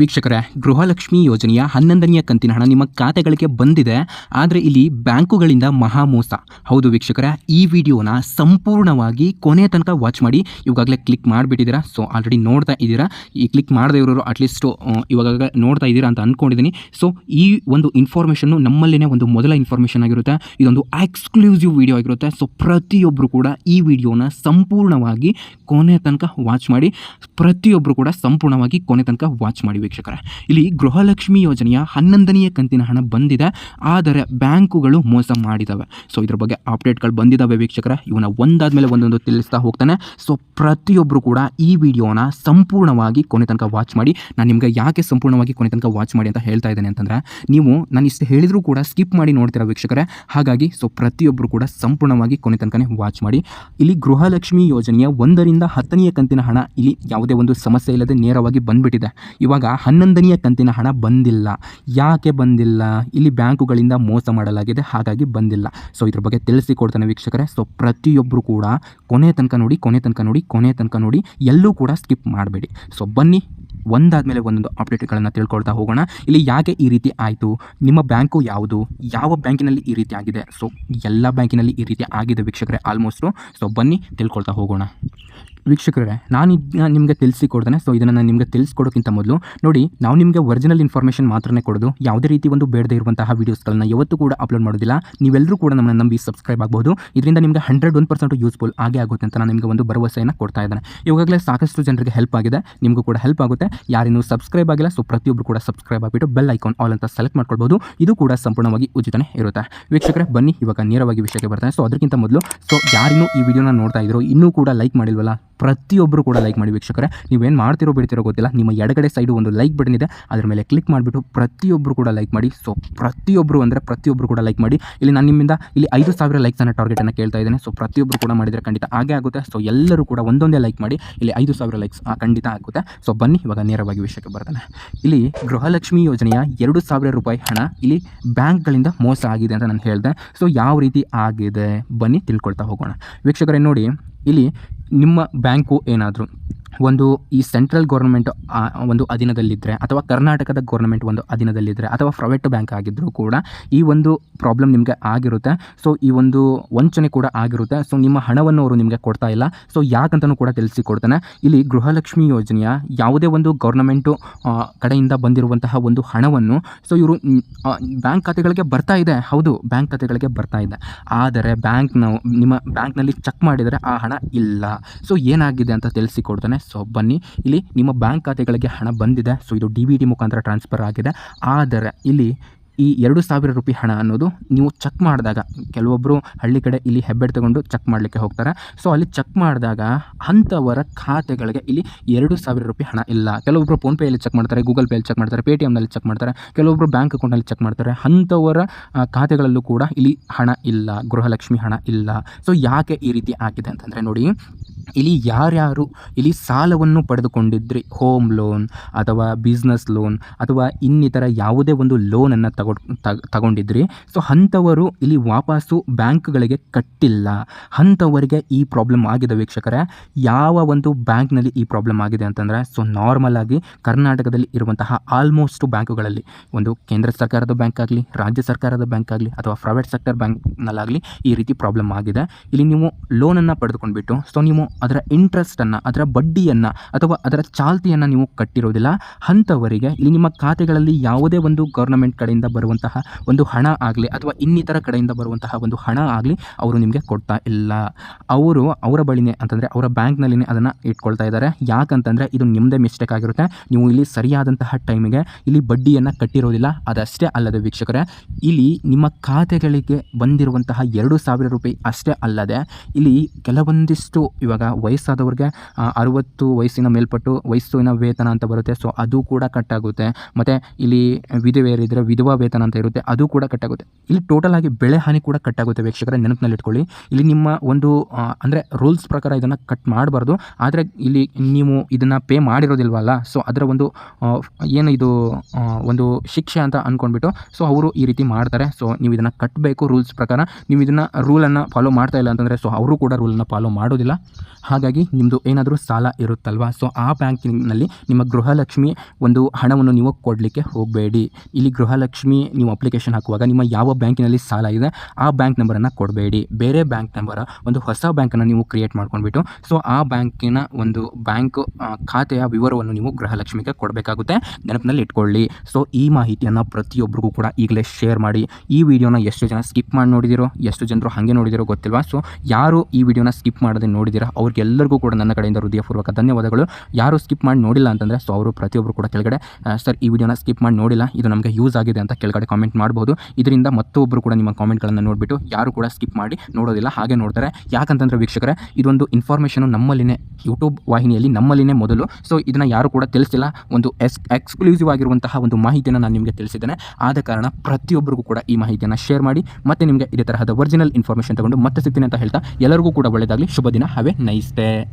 ವೀಕ್ಷಕರೇ, ಗೃಹಲಕ್ಷ್ಮಿ ಯೋಜನೆಯ ಹನ್ನೊಂದನೆಯ ಕಂತಿನ ಹಣ ನಿಮ್ಮ ಖಾತೆಗಳಿಗೆ ಬಂದಿದೆ. ಆದರೆ ಇಲ್ಲಿ ಬ್ಯಾಂಕುಗಳಿಂದ ಮಹಾಮೋಸ. ಹೌದು ವೀಕ್ಷಕರೇ, ಈ ವಿಡಿಯೋನ ಸಂಪೂರ್ಣವಾಗಿ ಕೊನೆ ತನಕ ವಾಚ್ ಮಾಡಿ. ಇವಾಗಲೇ ಕ್ಲಿಕ್ ಮಾಡಿಬಿಟ್ಟಿದ್ದೀರಾ? ಸೊ ಆಲ್ರೆಡಿ ನೋಡ್ತಾ ಇದ್ದೀರಾ? ಈ ಕ್ಲಿಕ್ ಮಾಡದೇ ಇರೋರು ಅಟ್ಲೀಸ್ಟು ಇವಾಗ ನೋಡ್ತಾ ಇದ್ದೀರಾ ಅಂತ ಅಂದ್ಕೊಂಡಿದ್ದೀನಿ ಸೊ ಈ ಒಂದು ಇನ್ಫಾರ್ಮೇಷನ್ನು ನಮ್ಮಲ್ಲೇ ಒಂದು ಮೊದಲ ಇನ್ಫಾರ್ಮೇಷನ್ ಆಗಿರುತ್ತೆ. ಇದೊಂದು ಎಕ್ಸ್ಕ್ಲೂಸಿವ್ ವಿಡಿಯೋ ಆಗಿರುತ್ತೆ. ಸೊ ಪ್ರತಿಯೊಬ್ಬರು ಕೂಡ ಈ ವಿಡಿಯೋನ ಸಂಪೂರ್ಣವಾಗಿ ಕೊನೆ ತನಕ ವಾಚ್ ಮಾಡಿ. ಪ್ರತಿಯೊಬ್ಬರು ಕೂಡ ಸಂಪೂರ್ಣವಾಗಿ ಕೊನೆ ತನಕ ವಾಚ್ ಮಾಡಿ ವೀಕ್ಷಕರೇ. ಇಲ್ಲಿ ಗೃಹಲಕ್ಷ್ಮಿ ಯೋಜನೆಯ ಹನ್ನೊಂದನೆಯ ಕಂತಿನ ಹಣ ಬಂದಿದೆ. ಆದರೆ ಬ್ಯಾಂಕುಗಳು ಮೋಸ ಮಾಡಿದವೆ. ಸೊ ಇದ್ರ ಬಗ್ಗೆ ಅಪ್ಡೇಟ್ಗಳು ಬಂದಿದ್ದಾವೆ ವೀಕ್ಷಕರೇ. ಇವನ್ನ ಒಂದಾದ್ಮೇಲೆ ಒಂದೊಂದು ತಿಳಿಸ್ತಾ ಹೋಗ್ತಾನೆ. ಸೊ ಪ್ರತಿಯೊಬ್ಬರು ಕೂಡ ಈ ವಿಡಿಯೋನ ಸಂಪೂರ್ಣವಾಗಿ ಕೊನೆ ತನಕ ವಾಚ್ ಮಾಡಿ. ನಾನು ನಿಮಗೆ ಯಾಕೆ ಸಂಪೂರ್ಣವಾಗಿ ಕೊನೆ ತನಕ ವಾಚ್ ಮಾಡಿ ಅಂತ ಹೇಳ್ತಾ ಇದ್ದೇನೆ ಅಂತಂದ್ರೆ, ನೀವು ನಾನು ಇಷ್ಟು ಹೇಳಿದರೂ ಕೂಡ ಸ್ಕಿಪ್ ಮಾಡಿ ನೋಡ್ತೀರಾ ವೀಕ್ಷಕರೇ. ಹಾಗಾಗಿ ಸೊ ಪ್ರತಿಯೊಬ್ಬರು ಕೂಡ ಸಂಪೂರ್ಣವಾಗಿ ಕೊನೆ ತನಕನೇ ವಾಚ್ ಮಾಡಿ. ಇಲ್ಲಿ ಗೃಹಲಕ್ಷ್ಮಿ ಯೋಜನೆಯ ಒಂದರಿಂದ ಹತ್ತನೆಯ ಕಂತಿನ ಹಣ ಇಲ್ಲಿ ಯಾವುದೇ ಒಂದು ಸಮಸ್ಯೆ ಇಲ್ಲದೆ ನೇರವಾಗಿ ಬಂದ್ಬಿಟ್ಟಿದೆ. ಇವಾಗ ಹನ್ನೊಂದನೆಯ ಕಂತಿನ ಹಣ ಬಂದಿಲ್ಲ. ಯಾಕೆ ಬಂದಿಲ್ಲ? ಇಲ್ಲಿ ಬ್ಯಾಂಕುಗಳಿಂದ ಮೋಸ ಮಾಡಲಾಗಿದೆ, ಹಾಗಾಗಿ ಬಂದಿಲ್ಲ. ಸೊ ಇದ್ರ ಬಗ್ಗೆ ತಿಳಿಸಿಕೊಡ್ತಾನೆ ವೀಕ್ಷಕರೇ. ಸೊ ಪ್ರತಿಯೊಬ್ಬರು ಕೂಡ ಕೊನೆ ತನಕ ನೋಡಿ, ಕೊನೆ ತನಕ ನೋಡಿ, ಕೊನೆ ತನಕ ನೋಡಿ, ಎಲ್ಲೂ ಕೂಡ ಸ್ಕಿಪ್ ಮಾಡಬೇಡಿ. ಸೊ ಬನ್ನಿ, ಒಂದಾದಮೇಲೆ ಒಂದೊಂದು ಅಪ್ಡೇಟ್ಗಳನ್ನು ತಿಳ್ಕೊಳ್ತಾ ಹೋಗೋಣ. ಇಲ್ಲಿ ಯಾಕೆ ಈ ರೀತಿ ಆಯಿತು? ನಿಮ್ಮ ಬ್ಯಾಂಕು ಯಾವುದು? ಯಾವ ಬ್ಯಾಂಕಿನಲ್ಲಿ ಈ ರೀತಿ ಆಗಿದೆ? ಸೊ ಎಲ್ಲ ಬ್ಯಾಂಕಿನಲ್ಲಿ ಈ ರೀತಿ ಆಗಿದೆ ವೀಕ್ಷಕರೇ ಆಲ್ಮೋಸ್ಟು ಸೊ ಬನ್ನಿ, ತಿಳ್ಕೊಳ್ತಾ ಹೋಗೋಣ. ವೀಕ್ಷಕರೇ, ನಾನು ಇದನ್ನ ನಿಮಗೆ ತಿಳಿಸಿಕೊಡ್ತೇನೆ. ಸೊ ಇದನ್ನು ನಾನು ನಿಮಗೆ ತಿಳಿಸ್ಕೊಡೋಕ್ಕಿಂತ ಮೊದಲು ನೋಡಿ, ನಾವು ನಿಮಗೆ ಒರಿಜಿನಲ್ ಇನ್ಫಾರ್ಮೇಷನ್ ಮಾತ್ರನೇ ಕೊಡೋದು. ಯಾವುದೇ ರೀತಿ ಒಂದು ಬೇಡದೇ ಇರುವಂತಹ ವೀಡಿಯೋಸ್ಗಳನ್ನ ಯಾವತ್ತೂ ಕೂಡ ಅಪ್ಲೋಡ್ ಮಾಡೋದಿಲ್ಲ. ನೀವೆಲ್ಲರೂ ಕೂಡ ನಮ್ಮನ್ನು ನಂಬಿ ಸಬ್ಸ್ಕ್ರೈಬ್ ಆಗಬಹುದು. ಇದರಿಂದ ನಿಮಗೆ ಹಂಡ್ರೆಡ್ ಒನ್ ಪರ್ಸೆಂಟ್ ಯೂಸ್ಫುಲ್ ಆಗೇ ಆಗುತ್ತೆ ಅಂತ ನಾನು ನಿಮಗೆ ಒಂದು ಭರವಸೆಯನ್ನು ಕೊಡ್ತಾ ಇದ್ದಾನೆ. ಇವಾಗಲೇ ಸಾಕಷ್ಟು ಜನರಿಗೆ ಹೆಲ್ಪ್ ಆಗಿದೆ. ನಿಮಗೂ ಕೂಡ ಹೆಲ್ಪ್ ಆಗುತ್ತೆ. ಯಾರಿನ್ನೂ ಸಬ್ಸ್ಕ್ರೈಬ್ ಆಗಿಲ್ಲ ಸೊ ಪ್ರತಿಯೊಬ್ಬರು ಕೂಡ ಸಬ್ಸ್ಕ್ರೈಬ್ ಆಗಿಬಿಟ್ಟು ಬೆಲ್ ಐಕಾನ್ ಆಲ್ ಅಂತ ಸೆಲೆಕ್ಟ್ ಮಾಡ್ಕೊಳ್ಬೋದು ಇದು ಕೂಡ ಸಂಪೂರ್ಣವಾಗಿ ಉಚಿತನೇ ಇರುತ್ತೆ. ವೀಕ್ಷಕರೇ, ಬನ್ನಿ ಇವಾಗ ನೇರವಾಗಿ ವಿಷಯಕ್ಕೆ ಬರ್ತಾನೆ. ಸೊ ಅದಕ್ಕಿಂತ ಮೊದಲು ಸೊ ಯಾರಿನ್ನೂ ಈ ವಿಡಿಯೋನ ನೋಡ್ತಾ ಇದ್ರು, ಇನ್ನೂ ಕೂಡ ಲೈಕ್ ಮಾಡಿಲ್ವಲ್ಲ ಪ್ರತಿಯೊಬ್ಬರು ಕೂಡ ಲೈಕ್ ಮಾಡಿ ವೀಕ್ಷಕರೇ, ನೀವೇನು ಮಾಡ್ತಿರೋ ಬಿಡ್ತಿರೋ ಗೊತ್ತಿಲ್ಲ. ನಿಮ್ಮ ಎಡಗಡೆ ಸೈಡು ಒಂದು ಲೈಕ್ ಬಟನ್ ಇದೆ. ಅದರ ಮೇಲೆ ಕ್ಲಿಕ್ ಮಾಡಿಬಿಟ್ಟು ಪ್ರತಿಯೊಬ್ಬರು ಕೂಡ ಲೈಕ್ ಮಾಡಿ. ಸೊ ಪ್ರತಿಯೊಬ್ಬರು ಅಂದರೆ ಪ್ರತಿಯೊಬ್ಬರು ಕೂಡ ಲೈಕ್ ಮಾಡಿ. ಇಲ್ಲಿ ನಾನು ನಿಮ್ಮಿಂದ ಇಲ್ಲಿ ಐದು ಸಾವಿರ ಲೈಕ್ಸನ್ನು ಟಾರ್ಗೆಟನ್ನು ಕೇಳ್ತಾ ಇದ್ದೇನೆ. ಸೊ ಪ್ರತಿಯೊಬ್ಬರು ಕೂಡ ಮಾಡಿದರೆ ಖಂಡಿತ ಹಾಗೆ ಆಗುತ್ತೆ. ಸೊ ಎಲ್ಲರೂ ಕೂಡ ಒಂದೊಂದೇ ಲೈಕ್ ಮಾಡಿ. ಇಲ್ಲಿ ಐದು ಸಾವಿರ ಲೈಕ್ಸ್ ಖಂಡಿತ ಆಗುತ್ತೆ. ಸೊ ಬನ್ನಿ, ಇವಾಗ ನೇರವಾಗಿ ವಿಷಯಕ್ಕೆ ಬರ್ತಾನೆ. ಇಲ್ಲಿ ಗೃಹಲಕ್ಷ್ಮಿ ಯೋಜನೆಯ ಎರಡು ಸಾವಿರ ರೂಪಾಯಿ ಹಣ ಇಲ್ಲಿ ಬ್ಯಾಂಕ್ಗಳಿಂದ ಮೋಸ ಆಗಿದೆ ಅಂತ ನಾನು ಹೇಳಿದೆ. ಸೊ ಯಾವ ರೀತಿ ಆಗಿದೆ? ಬನ್ನಿ, ತಿಳ್ಕೊಳ್ತಾ ಹೋಗೋಣ. ವೀಕ್ಷಕರೇ, ನೋಡಿ, ಇಲ್ಲಿ ನಿಮ್ಮ ಬ್ಯಾಂಕು ಏನಾದರೂ ಒಂದು ಈ ಸೆಂಟ್ರಲ್ ಗೌರ್ಮೆಂಟ್ ಒಂದು ಅಧೀನದಲ್ಲಿದ್ದರೆ ಅಥವಾ ಕರ್ನಾಟಕದ ಗೌರ್ಮೆಂಟ್ ಒಂದು ಅಧೀನದಲ್ಲಿದ್ದರೆ ಅಥವಾ ಪ್ರೈವೇಟ್ ಬ್ಯಾಂಕ್ ಆಗಿದ್ದರೂ ಕೂಡ ಈ ಒಂದು ಪ್ರಾಬ್ಲಮ್ ನಿಮಗೆ ಆಗಿರುತ್ತೆ. ಸೊ ಈ ಒಂದು ವಂಚನೆ ಕೂಡ ಆಗಿರುತ್ತೆ. ಸೊ ನಿಮ್ಮ ಹಣವನ್ನು ಅವರು ನಿಮಗೆ ಕೊಡ್ತಾ ಇಲ್ಲ. ಸೊ ಯಾಕಂತಲೂ ಕೂಡ ತಿಳಿಸಿಕೊಡ್ತಾನೆ. ಇಲ್ಲಿ ಗೃಹಲಕ್ಷ್ಮಿ ಯೋಜನೆಯ ಯಾವುದೇ ಒಂದು ಗೌರ್ನಮೆಂಟು ಕಡೆಯಿಂದ ಬಂದಿರುವಂತಹ ಒಂದು ಹಣವನ್ನು ಸೊ ಇವರು ಬ್ಯಾಂಕ್ ಖಾತೆಗಳಿಗೆ ಬರ್ತಾ ಇದೆ. ಹೌದು ಬ್ಯಾಂಕ್ ಖಾತೆಗಳಿಗೆ ಬರ್ತಾ ಇದೆ. ಆದರೆ ಬ್ಯಾಂಕ್ನ ನಿಮ್ಮ ಬ್ಯಾಂಕ್ನಲ್ಲಿ ಚೆಕ್ ಮಾಡಿದರೆ ಆ ಹಣ ಇಲ್ಲ. ಸೊ ಏನಾಗಿದೆ ಅಂತ ತಿಳಿಸಿಕೊಡ್ತಾನೆ. ಸೊ ಬನ್ನಿ. ಇಲ್ಲಿ ನಿಮ್ಮ ಬ್ಯಾಂಕ್ ಖಾತೆಗಳಿಗೆ ಹಣ ಬಂದಿದೆ. ಸೊ ಇದು ಡಿ ಬಿ ಮುಖಾಂತರ ಟ್ರಾನ್ಸ್ಫರ್ ಆಗಿದೆ. ಆದರೆ ಇಲ್ಲಿ ಈ ಎರಡು ಸಾವಿರ ರೂಪಾಯಿ ಹಣ ಅನ್ನೋದು ನೀವು ಚೆಕ್ ಮಾಡಿದಾಗ ಕೆಲವೊಬ್ಬರು ಹಳ್ಳಿ ಕಡೆ ಇಲ್ಲಿ ಹೆಬ್ಬೆಡ್ ತಗೊಂಡು ಚೆಕ್ ಮಾಡಲಿಕ್ಕೆ ಹೋಗ್ತಾರೆ. ಸೊ ಅಲ್ಲಿ ಚೆಕ್ ಮಾಡಿದಾಗ ಅಂಥವರ ಖಾತೆಗಳಿಗೆ ಇಲ್ಲಿ ಎರಡು ಸಾವಿರ ರೂಪಾಯಿ ಹಣ ಇಲ್ಲ. ಕೆಲವೊಬ್ಬರು ಫೋನ್ಪೇಯಲ್ಲಿ ಚೆಕ್ ಮಾಡ್ತಾರೆ, ಗೂಗಲ್ ಪೇಯಲ್ಲಿ ಚೆಕ್ ಮಾಡ್ತಾರೆ ಪೇ ಟಿ ಎಮ್ನಲ್ಲಿ ಚೆಕ್ ಮಾಡ್ತಾರೆ ಕೆಲವೊಬ್ಬರು ಬ್ಯಾಂಕ್ ಅಕೌಂಟಲ್ಲಿ ಚೆಕ್ ಮಾಡ್ತಾರೆ. ಅಂಥವರ ಖಾತೆಗಳಲ್ಲೂ ಕೂಡ ಇಲ್ಲಿ ಹಣ ಇಲ್ಲ, ಗೃಹಲಕ್ಷ್ಮಿ ಹಣ ಇಲ್ಲ. ಸೊ ಯಾಕೆ ಈ ರೀತಿ ಆಗಿದೆ ಅಂತಂದರೆ ನೋಡಿ ಇಲ್ಲಿ ಯಾರ್ಯಾರು ಇಲ್ಲಿ ಸಾಲವನ್ನು ಪಡೆದುಕೊಂಡಿದ್ರಿ ಹೋಮ್ ಲೋನ್ ಅಥವಾ ಬಿಸ್ನೆಸ್ ಲೋನ್ ಅಥವಾ ಇನ್ನಿತರ ಯಾವುದೇ ಒಂದು ಲೋನನ್ನು ತಗೊಂಡು ತಗ್- ತಗೊಂಡಿದ್ರಿ ಸೊ ಅಂಥವರು ಇಲ್ಲಿ ವಾಪಸ್ಸು ಬ್ಯಾಂಕ್ಗಳಿಗೆ ಕಟ್ಟಿಲ್ಲ. ಅಂಥವರಿಗೆ ಈ ಪ್ರಾಬ್ಲಮ್ ಆಗಿದೆ ವೀಕ್ಷಕರೇ. ಯಾವ ಒಂದು ಬ್ಯಾಂಕ್ನಲ್ಲಿ ಈ ಪ್ರಾಬ್ಲಮ್ ಆಗಿದೆ ಅಂತಂದರೆ ಸೊ ನಾರ್ಮಲ್ ಆಗಿ ಕರ್ನಾಟಕದಲ್ಲಿ ಇರುವಂತಹ ಆಲ್ಮೋಸ್ಟ್ ಬ್ಯಾಂಕುಗಳಲ್ಲಿ ಒಂದು ಕೇಂದ್ರ ಸರ್ಕಾರದ ಬ್ಯಾಂಕ್ ಆಗಲಿ, ರಾಜ್ಯ ಸರ್ಕಾರದ ಬ್ಯಾಂಕ್ ಆಗಲಿ ಅಥವಾ ಪ್ರೈವೇಟ್ ಸೆಕ್ಟರ್ ಬ್ಯಾಂಕ್ನಲ್ಲಾಗಲಿ ಈ ರೀತಿ ಪ್ರಾಬ್ಲಮ್ ಆಗಿದೆ. ಇಲ್ಲಿ ನೀವು ಲೋನನ್ನು ಪಡೆದುಕೊಂಡ್ಬಿಟ್ಟು ಸೊ ನೀವು ಅದರ ಇಂಟ್ರೆಸ್ಟನ್ನು ಅದರ ಬಡ್ಡಿಯನ್ನು ಅಥವಾ ಅದರ ಚಾಲ್ತಿಯನ್ನು ನೀವು ಕಟ್ಟಿರೋದಿಲ್ಲ. ಅಂಥವರಿಗೆ ಇಲ್ಲಿ ನಿಮ್ಮ ಖಾತೆಗಳಲ್ಲಿ ಯಾವುದೇ ಒಂದು ಗೌರ್ನಮೆಂಟ್ ಕಡೆಯಿಂದ ಬರುವಂತಹ ಒಂದು ಹಣ ಆಗಲಿ ಅಥವಾ ಇನ್ನಿತರ ಕಡೆಯಿಂದ ಬರುವಂತಹ ಒಂದು ಹಣ ಆಗಲಿ ಅವರು ನಿಮಗೆ ಕೊಡ್ತಾ ಇಲ್ಲ. ಅವರು ಅವರ ಬಳಿನೇ ಅಂತಂದರೆ ಅವರ ಬ್ಯಾಂಕ್ನಲ್ಲಿನೇ ಅದನ್ನು ಇಟ್ಕೊಳ್ತಾ ಇದ್ದಾರೆ. ಯಾಕಂತಂದರೆ ಇದು ನಿಮ್ಮದೇ ಮಿಸ್ಟೇಕ್ ಆಗಿರುತ್ತೆ. ನೀವು ಇಲ್ಲಿ ಸರಿಯಾದಂತಹ ಟೈಮಿಗೆ ಇಲ್ಲಿ ಬಡ್ಡಿಯನ್ನು ಕಟ್ಟಿರೋದಿಲ್ಲ. ಅದಷ್ಟೇ ಅಲ್ಲದೆ ವೀಕ್ಷಕರೇ, ಇಲ್ಲಿ ನಿಮ್ಮ ಖಾತೆಗಳಿಗೆ ಬಂದಿರುವಂತಹ ಎರಡು ರೂಪಾಯಿ ಅಷ್ಟೇ ಅಲ್ಲದೆ ಇಲ್ಲಿ ಕೆಲವೊಂದಿಷ್ಟು ಇವಾಗ ವಯಸ್ಸಾದವ್ರಿಗೆ ಅರುವತ್ತು ವಯಸ್ಸಿನ ಮೇಲ್ಪಟ್ಟು ವಯಸ್ಸಿನ ವೇತನ ಅಂತ ಬರುತ್ತೆ. ಸೊ ಅದು ಕೂಡ ಕಟ್ಟಾಗುತ್ತೆ. ಮತ್ತು ಇಲ್ಲಿ ವಿಧವೆಯರಿದ್ದರೆ ವಿಧವಾ ವೇತನ ಅಂತ ಇರುತ್ತೆ, ಅದು ಕೂಡ ಕಟ್ಟಾಗುತ್ತೆ. ಇಲ್ಲಿ ಟೋಟಲ್ ಆಗಿ ಬೆಳೆ ಹಾನಿ ಕೂಡ ಕಟ್ಟಾಗುತ್ತೆ ವೀಕ್ಷಕರೇ, ನೆನಪಿನಲ್ಲಿ ಇಟ್ಕೊಳ್ಳಿ. ಇಲ್ಲಿ ನಿಮ್ಮ ಒಂದು ಅಂದರೆ ರೂಲ್ಸ್ ಪ್ರಕಾರ ಇದನ್ನು ಕಟ್ ಮಾಡಬಾರ್ದು. ಆದರೆ ಇಲ್ಲಿ ನೀವು ಇದನ್ನು ಪೇ ಮಾಡಿರೋದಿಲ್ವಲ್ಲ ಸೊ ಅದರ ಒಂದು ಏನು ಇದು ಒಂದು ಶಿಕ್ಷೆ ಅಂತ ಅಂದ್ಕೊಂಡ್ಬಿಟ್ಟು ಸೊ ಅವರು ಈ ರೀತಿ ಮಾಡ್ತಾರೆ. ಸೊ ನೀವು ಇದನ್ನು ಕಟ್ಟಬೇಕು ರೂಲ್ಸ್ ಪ್ರಕಾರ. ನೀವು ಇದನ್ನು ರೂಲನ್ನು ಫಾಲೋ ಮಾಡ್ತಾ ಇಲ್ಲ ಅಂತಂದರೆ ಸೊ ಅವರು ಕೂಡ ರೂಲನ್ನು ಫಾಲೋ ಮಾಡೋದಿಲ್ಲ. ಹಾಗಾಗಿ ನಿಮ್ಮದು ಏನಾದರೂ ಸಾಲ ಇರುತ್ತಲ್ವಾ? ಸೊ ಆ ಬ್ಯಾಂಕಿನಲ್ಲಿ ನಿಮ್ಮ ಗೃಹಲಕ್ಷ್ಮಿ ಒಂದು ಹಣವನ್ನು ನೀವು ಕೊಡಲಿಕ್ಕೆ ಹೋಗಬೇಡಿ. ಇಲ್ಲಿ ಗೃಹಲಕ್ಷ್ಮಿ ನೀವು ಅಪ್ಲಿಕೇಶನ್ ಹಾಕುವಾಗ ನಿಮ್ಮ ಯಾವ ಬ್ಯಾಂಕಿನಲ್ಲಿ ಸಾಲ ಇದೆ, ಆ ಬ್ಯಾಂಕ್ ನಂಬರನ್ನು ಕೊಡಬೇಡಿ. ಬೇರೆ ಬ್ಯಾಂಕ್ ನಂಬರ ಒಂದು ಹೊಸ ಬ್ಯಾಂಕನ್ನು ನೀವು ಕ್ರಿಯೇಟ್ ಮಾಡ್ಕೊಂಡ್ಬಿಟ್ಟು ಸೊ ಆ ಬ್ಯಾಂಕಿನ ಒಂದು ಬ್ಯಾಂಕ್ ಖಾತೆಯ ವಿವರವನ್ನು ನೀವು ಗೃಹಲಕ್ಷ್ಮಿಗೆ ಕೊಡಬೇಕಾಗುತ್ತೆ. ನೆನಪಿನಲ್ಲಿ ಇಟ್ಕೊಳ್ಳಿ. ಸೊ ಈ ಮಾಹಿತಿಯನ್ನು ಪ್ರತಿಯೊಬ್ಬರಿಗೂ ಕೂಡ ಈಗಲೇ ಶೇರ್ ಮಾಡಿ. ಈ ವಿಡಿಯೋನ ಎಷ್ಟು ಜನ ಸ್ಕಿಪ್ ಮಾಡಿ ನೋಡಿದಿರೋ, ಎಷ್ಟು ಜನರು ಹಾಗೆ ನೋಡಿದಿರೋ ಗೊತ್ತಿಲ್ವಾ? ಸೊ ಯಾರು ಈ ವಿಡಿಯೋನ ಸ್ಕಿಪ್ ಮಾಡದೆ ನೋಡಿದಿರಾ ಅವ್ರಿಗೆಲ್ಲರಿಗೂ ಕೂಡ ನನ್ನ ಕಡೆಯಿಂದ ಹೃದಯಪೂರ್ವಕ ಧನ್ಯವಾದಗಳು. ಯಾರು ಸ್ಕಿಪ್ ಮಾಡಿ ನೋಡಿಲ್ಲ ಅಂತಂದರೆ ಸೊ ಅವರು ಪ್ರತಿಯೊಬ್ಬರು ಕೂಡ ಕೆಳಗಡೆ ಸರ್ ಈ ವಿಡಿಯೋನ ಸ್ಕಿಪ್ ಮಾಡಿ ನೋಡಿಲ್ಲ. ಇದು ನಮಗೆ ಯೂಸ್ ಆಗಿದೆ ಅಂತ ಕೆಳಗಡೆ ಕಾಮೆಂಟ್ ಮಾಡ್ಬೋದು. ಇದರಿಂದ ಮತ್ತೊಬ್ಬರು ಕೂಡ ನಿಮ್ಮ ಕಾಮೆಂಟ್ಗಳನ್ನು ನೋಡಿಬಿಟ್ಟು ಯಾರು ಕೂಡ ಸ್ಕಿಪ್ ಮಾಡಿ ನೋಡೋದಿಲ್ಲ. ಹಾಗೆ ನೋಡ್ತಾರೆ. ಯಾಕಂತಂದರೆ ವೀಕ್ಷಕರೇ, ಇದೊಂದು ಇನ್ಫಾರ್ಮೇಷನು ನಮ್ಮಲ್ಲಿನೇ ಯೂಟ್ಯೂಬ್ ವಾಹಿನಿಯಲ್ಲಿ ನಮ್ಮಲ್ಲಿನೇ ಮೊದಲು. ಸೊ ಇದನ್ನು ಯಾರು ಕೂಡ ತಿಳಿಸಿಲ್ಲ. ಒಂದು ಎಸ್ ಎಕ್ಸ್ಕ್ಲೂಸಿವ್ ಆಗಿರುವಂತಹ ಒಂದು ಮಾಹಿತಿಯನ್ನು ನಾನು ನಿಮಗೆ ತಿಳಿಸಿದ್ದೇನೆ. ಆದ ಕಾರಣ ಪ್ರತಿಯೊಬ್ಬರಿಗೂ ಕೂಡ ಈ ಮಾಹಿತಿಯನ್ನು ಶೇರ್ ಮಾಡಿ. ಮತ್ತೆ ನಿಮಗೆ ಇದೇ ತರಹದ ಒರಿಜಿನಲ್ ಇನ್ಫಾರ್ಮೇಷನ್ ತಗೊಂಡು ಮತ್ತೆ ಸಿಗ್ತೀನಿ ಅಂತ ಹೇಳ್ತಾ, ಎಲ್ಲರಿಗೂ ಕೂಡ ಒಳ್ಳೆಯದಾಗಲಿ ಶುಭ ದಿನ. ಹ್ಯಾವ್ イステ